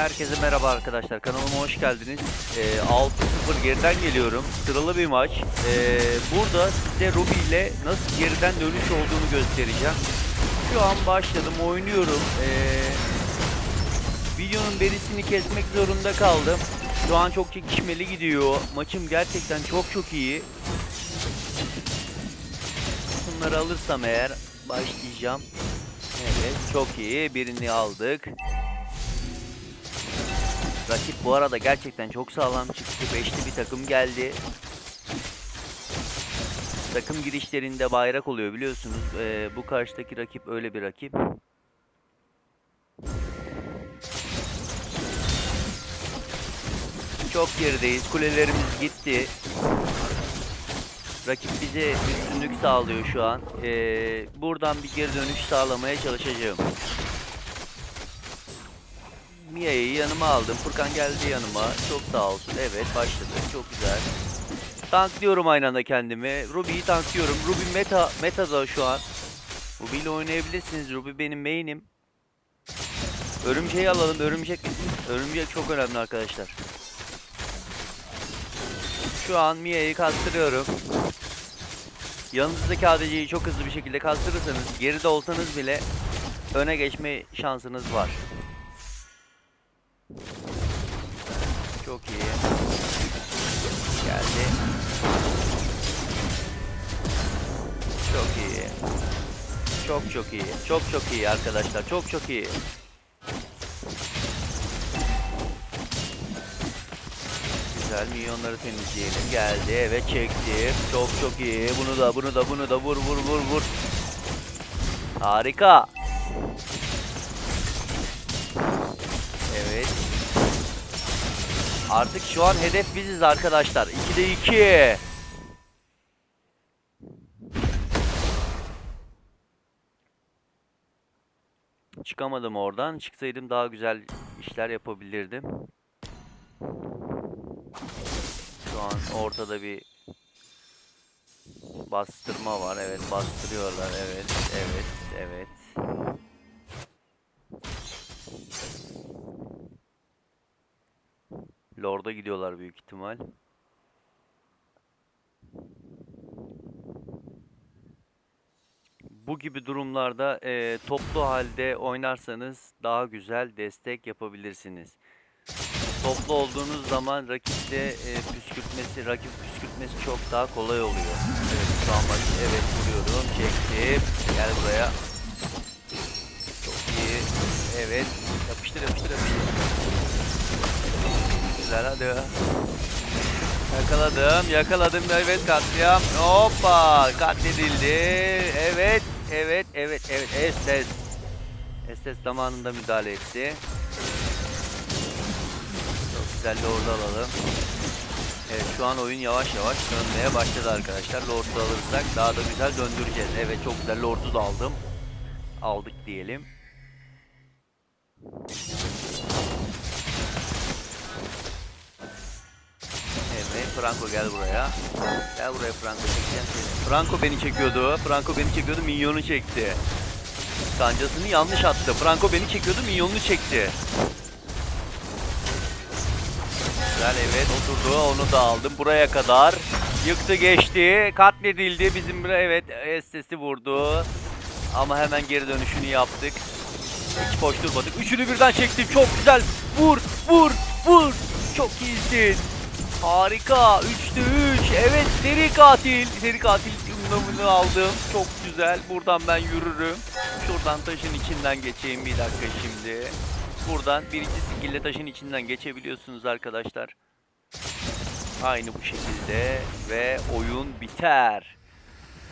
Herkese merhaba arkadaşlar. Kanalıma hoş geldiniz. Ee, 6-0 geriden geliyorum. Sıralı bir maç. Ee, burada size Ruby ile nasıl geriden dönüş olduğunu göstereceğim. Şu an başladım, oynuyorum. Ee, videonun berisini kesmek zorunda kaldım. Şu an çok çekişmeli gidiyor. Maçım gerçekten çok çok iyi. Bunları alırsam eğer başlayacağım. Evet, çok iyi. Birini aldık. Rakip bu arada gerçekten çok sağlam çıktı. Beşli bir takım geldi. Takım girişlerinde bayrak oluyor biliyorsunuz. Ee, bu karşıdaki rakip öyle bir rakip. Çok gerideyiz. Kulelerimiz gitti. Rakip bize üstünlük sağlıyor şu an. Ee, buradan bir geri dönüş sağlamaya çalışacağım. Mia'yı yanıma aldım. Furkan geldi yanıma. Çok sağ olsun. Evet başladı. Çok güzel. Tanklıyorum aynı anda kendimi. Ruby'yi tanklıyorum. Ruby meta meta'da şu an. Ruby ile oynayabilirsiniz. Ruby benim main'im. Örümceği alalım. Örümcek. Örümcek çok önemli arkadaşlar. Şu an Mia'yı kastırıyorum. Yanınızdaki ADC'yi çok hızlı bir şekilde kastırırsanız geride olsanız bile öne geçme şansınız var. Çok iyi. Geldi. Çok iyi. Çok çok iyi. Çok çok iyi arkadaşlar. Çok çok iyi. Güzel milyonları temizleyelim. Geldi. Evet çektim. Çok çok iyi. Bunu da bunu da bunu da vur vur vur vur. Harika. Evet. Artık şu an hedef biziz arkadaşlar. 2'de 2. Çıkamadım oradan. Çıksaydım daha güzel işler yapabilirdim. Şu an ortada bir bastırma var. Evet bastırıyorlar. Evet. Evet. Evet. Lord'a gidiyorlar büyük ihtimal. Bu gibi durumlarda eee, toplu halde oynarsanız daha güzel destek yapabilirsiniz. Toplu olduğunuz zaman rakipte eee, püskürtmesi, rakip püskürtmesi çok daha kolay oluyor. Evet şu an evet vuruyorum, çektim. Gel buraya. Çok iyi. Evet. Yapıştır yapıştır yapıştır. Güzel hadi. Yakaladım, yakaladım. Evet katliam. Hoppa, katledildi. Evet, evet, evet, evet. Estes. Estes zamanında müdahale etti. Çok güzel Lord'u alalım. Evet şu an oyun yavaş yavaş dönmeye başladı arkadaşlar. Lord'u alırsak daha da güzel döndüreceğiz. Evet çok güzel Lord'u da aldım. Aldık diyelim. Franco gel buraya. Gel buraya Franco çekeceğim seni. Franco beni çekiyordu. Franco beni çekiyordu. Minyonu çekti. Kancasını yanlış attı. Franco beni çekiyordu. Minyonunu çekti. Güzel evet oturdu. Onu da aldım. Buraya kadar. Yıktı geçti. Katledildi. Bizim buraya evet SS'i vurdu. Ama hemen geri dönüşünü yaptık. Hiç boş durmadık. Üçünü birden çektim. Çok güzel. Vur, vur, vur. Çok iyisin. Harika. 3'te 3. Evet seri katil. Seri katil ünlemini aldım. Çok güzel. Buradan ben yürürüm. Şuradan taşın içinden geçeyim bir dakika şimdi. Buradan birinci skill'le taşın içinden geçebiliyorsunuz arkadaşlar. Aynı bu şekilde ve oyun biter.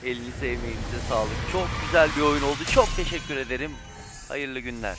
Elinize emeğinize sağlık. Çok güzel bir oyun oldu. Çok teşekkür ederim. Hayırlı günler.